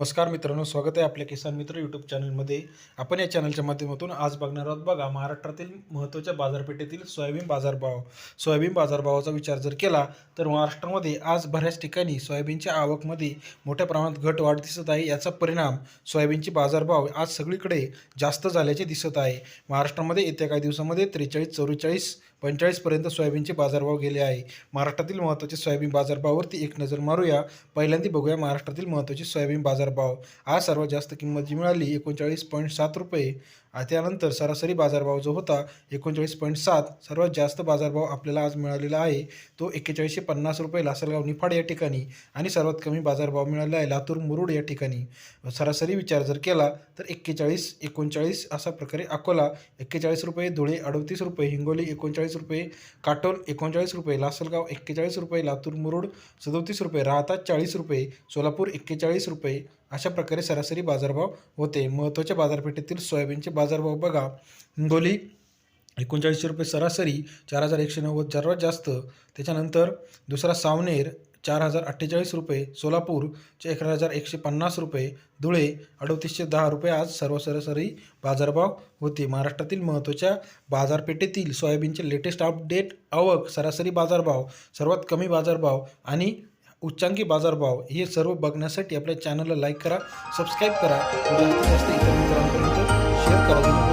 नमस्कार मित्रांनो स्वागत आहे आपल्या किसान मित्र यूट्यूब चॅनलमध्ये आपण या चॅनलच्या माध्यमातून आज बघणार आहोत बघा महाराष्ट्रातील महत्त्वाच्या बाजारपेठेतील सोयाबीन बाजारभाव. सोयाबीन बाजारभावाचा विचार जर केला तर महाराष्ट्रामध्ये आज बऱ्याच ठिकाणी सोयाबीनच्या आवकमध्ये मोठ्या प्रमाणात घट वाढ दिसत आहे. याचा परिणाम सोयाबीनचे बाजारभाव आज सगळीकडे जास्त झाल्याचे दिसत आहे. महाराष्ट्रामध्ये येत्या काही दिवसामध्ये त्रेचाळीस चौवेचाळीस पंचेचाळीसपर्यंत सोयाबीनचे बाजारभाव गेले आहे. महाराष्ट्रातील महत्त्वाचे सोयाबीन बाजारभावावरती एक नजर मारूया. पहिल्यांदा बघूया महाराष्ट्रातील महत्त्वाचे सोयाबीन बाजारभाव. आज सर्वात जास्त किंमत जी मिळाली एकोणचाळीस पॉईंट सात रुपये. त्यानंतर सरासरी बाजारभाव जो होता एकोणचाळीस पॉईंट सात. सर्वात जास्त बाजारभाव आपल्याला आज मिळालेला आहे तो एक्केचाळीसशे पन्नास रुपये लासलगाव निफाड या ठिकाणी आणि सर्वात कमी बाजारभाव मिळाला आहे लातूर मुरुड या ठिकाणी. सरासरी विचार जर केला तर एक्केचाळीस एकोणचाळीस अशा प्रकारे अकोला एक्केचाळीस रुपये धुळे अडतीस रुपये हिंगोली एकोणचाळीस रुपये काटोल एकोणचाळीस रुपये लासलगाव एक्केचाळीस रुपये लातूर मुरुड सदोतीस रुपये राहता चाळीस रुपये सोलापूर एक्केचाळीस रुपये अशा प्रकारे सरासरी बाजारभाव होते. महत्त्वाच्या बाजारपेठेतील सोयाबीनचे बाजारभाव बघा. हिंगोली एकोणचाळीसशे रुपये सरासरी चार हजार एकशे नव्वद सर्वात जास्त. त्याच्यानंतर दुसरा सावनेर चार हजार अठ्ठेचाळीस रुपये सोलापूरचे अकरा हजार एकशे पन्नास रुपये धुळे अडतीसशे दहा रुपये आज सर्व सरासरी बाजारभाव होते. महाराष्ट्रातील महत्त्वाच्या बाजारपेठेतील सोयाबीनचे लेटेस्ट अपडेट आवक सरासरी बाजारभाव सर्वात कमी बाजारभाव आणि उच्चांकी बाजारभाव हे सर्व बघण्यासाठी आपल्या चॅनलला लाईक करा सबस्क्राईब करा. जास्तीत जास्त इतर मित्रांपर्यंत शेअर करा.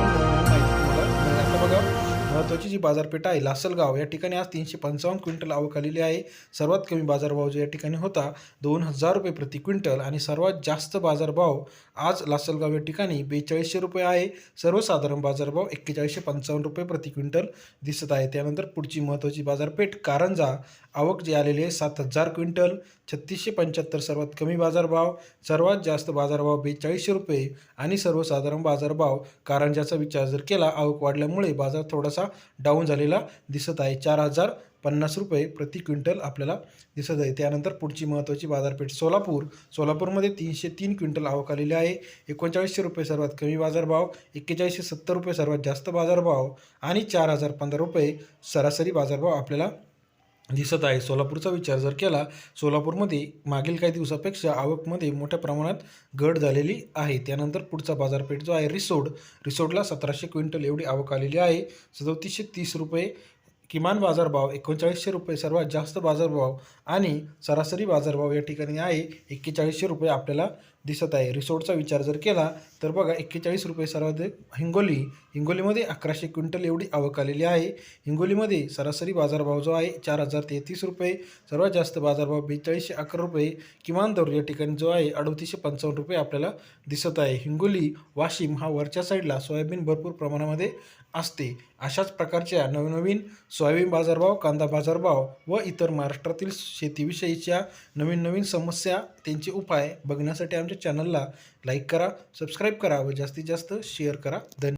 महत्त्वाची जी बाजारपेठ आहे लासलगाव या ठिकाणी आज तीनशे पंचावन्न क्विंटल आवक आलेली आहे. सर्वात कमी बाजारभाव जो या ठिकाणी होता दोन हजार रुपये प्रति क्विंटल. आणि सर्वात जास्त बाजारभाव आज लासलगाव या ठिकाणी बेचाळीसशे रुपये आहे. सर्वसाधारण बाजारभाव एक्केचाळीसशे पंचावन्न रुपये प्रति क्विंटल दिसत आहे. त्यानंतर पुढची महत्त्वाची बाजारपेठ कारंजा. आवक जी आलेली आहे सात हजार क्विंटल. छत्तीसशे पंच्याहत्तर सर्वात कमी बाजारभाव. सर्वात जास्त बाजारभाव बेचाळीसशे रुपये. आणि सर्वसाधारण बाजारभाव कारंजाचा विचार जर केला आवक वाढल्यामुळे बाजार थोडासा डाऊन झालेला दिसत आहे. चार हजार पन्नास रुपये प्रति क्विंटल आपल्याला दिसत आहे. त्यानंतर पुढची महत्त्वाची बाजारपेठ सोलापूर. सोलापूरमध्ये तीनशे तीन क्विंटल आवक आलेली आहे. एकोणचाळीसशे रुपये सर्वात कमी बाजारभाव एक्केचाळीसशे सत्तर रुपये सर्वात जास्त बाजारभाव आणि चार हजार पंधरा रुपये सरासरी बाजारभाव आपल्याला दिसत आहे. सोलापूरचा विचार जर केला सोलापूरमध्ये मागील काही दिवसापेक्षा आवकमध्ये मोठ्या प्रमाणात घट झालेली आहे. त्यानंतर पुढचा बाजारपेठ जो आहे रिसोड. रिसोडला सतराशे क्विंटल एवढी आवक आलेली आहे. सदोतीसशे तीस रुपये किमान बाजारभाव एकोणचाळीसशे रुपये सर्वात जास्त बाजारभाव आणि सरासरी बाजारभाव या ठिकाणी आहे. एक्केचाळीसशे रुपये आपल्याला दिसत आहे. रिसोर्टचा विचार जर केला तर बघा एक्केचाळीस रुपये सर्वाधिक हिंगोली. हिंगोलीमध्ये अकराशे क्विंटल एवढी आवक आलेली आहे. हिंगोलीमध्ये सरासरी बाजारभाव जो आहे चार हजार तेहतीस रुपये. सर्वात जास्त बाजारभाव बेचाळीसशे अकरा रुपये. किमान दर या ठिकाणी जो आहे अडतीसशे पंचावन्न रुपये आपल्याला दिसत आहे. हिंगोली वाशिम हा वरच्या साईडला सोयाबीन भरपूर प्रमाणामध्ये असते. अशाच प्रकारच्या नवनवीन सो सोयाबीन बाजारभाव कांदा बाजारभाव व इतर महाराष्ट्रातील शेतीविषयीच्या नवीन नवीन समस्या त्यांचे उपाय बघण्यासाठी आमच्या चॅनलला लाईक करा सबस्क्राईब करा व जास्तीत जास्त शेअर करा. धन्यवाद